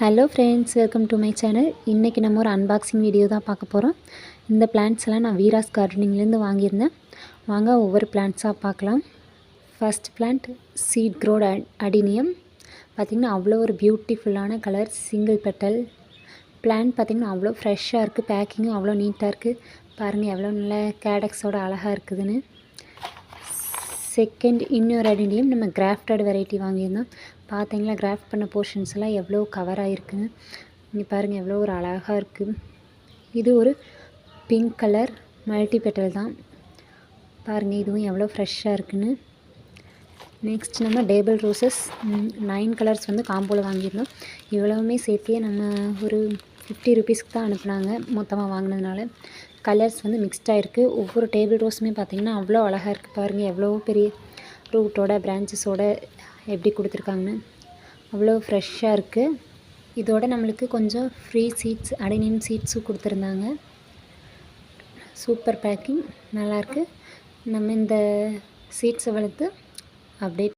Hello friends welcome to my channel இன்றைக்கி நம்ம ஒரு அன்பாக்சிங் வீடியோ தான் பார்க்க போகிறோம் இந்த பிளான்ட்ஸ் எல்லாம் நான் வீராஸ் கார்டனிங்லேருந்து வாங்கியிருந்தேன். வாங்க ஒவ்வொரு பிளான்ட்ஸாக பார்க்கலாம். First plant seed grown adenium பார்த்திங்கன்னா அவ்வளோ ஒரு பியூட்டிஃபுல்லான கலர் சிங்கிள் பெட்டல் பிளான்ட் பார்த்திங்கன்னா அவ்வளோ ஃப்ரெஷ்ஷாக இருக்குது பேக்கிங்கும் அவ்வளோ நீட்டாக இருக்குது பாருங்கள் எவ்வளோ நல்ல கேடக்ஸோட அழகாக இருக்குதுன்னு. செகண்ட் இன்னொரு அடிலையும் நம்ம கிராஃப்டட் வெரைட்டி வாங்கியிருந்தோம். பார்த்தீங்களா கிராஃப்ட் பண்ண போர்ஷன்ஸ் எல்லாம் எவ்வளோ கவர் ஆகிருக்குன்னு இங்கே பாருங்கள் எவ்வளோ ஒரு அழகாக இருக்குது இது ஒரு பிங்க் கலர் மல்டி பெட்டல் தான். பாருங்கள் இதுவும் எவ்வளோ ஃப்ரெஷ்ஷாக இருக்குன்னு. நெக்ஸ்ட் நம்ம டேபிள் ரோசஸ் நைன் கலர்ஸ் வந்து காம்போவில் வாங்கியிருந்தோம். இவ்வளவுமே சேர்த்தியே நம்ம ஒரு ஃபிஃப்டி ருபீஸ்க்கு தான் அனுப்புனாங்க மொத்தமாக வாங்கினதுனால. கலர்ஸ் வந்து மிக்ஸ்டாக இருக்குது ஒவ்வொரு டேபிள் ரோஸுமே பார்த்திங்கன்னா அவ்வளோ அழகாக இருக்குது பாருங்கள் எவ்வளோ பெரிய ரூட்டோட பிரான்ச்சஸோட எப்படி கொடுத்துருக்காங்கன்னு. அவ்வளோ ஃப்ரெஷ்ஷாக இருக்குது இதோட நம்மளுக்கு கொஞ்சம் ஃப்ரீ சீட்ஸ் அடைனியம் சீட்ஸும் கொடுத்துருந்தாங்க. சூப்பர் பேக்கிங் நல்லாயிருக்கு நம்ம இந்த சீட்ஸை வளர்த்து அப்டேட்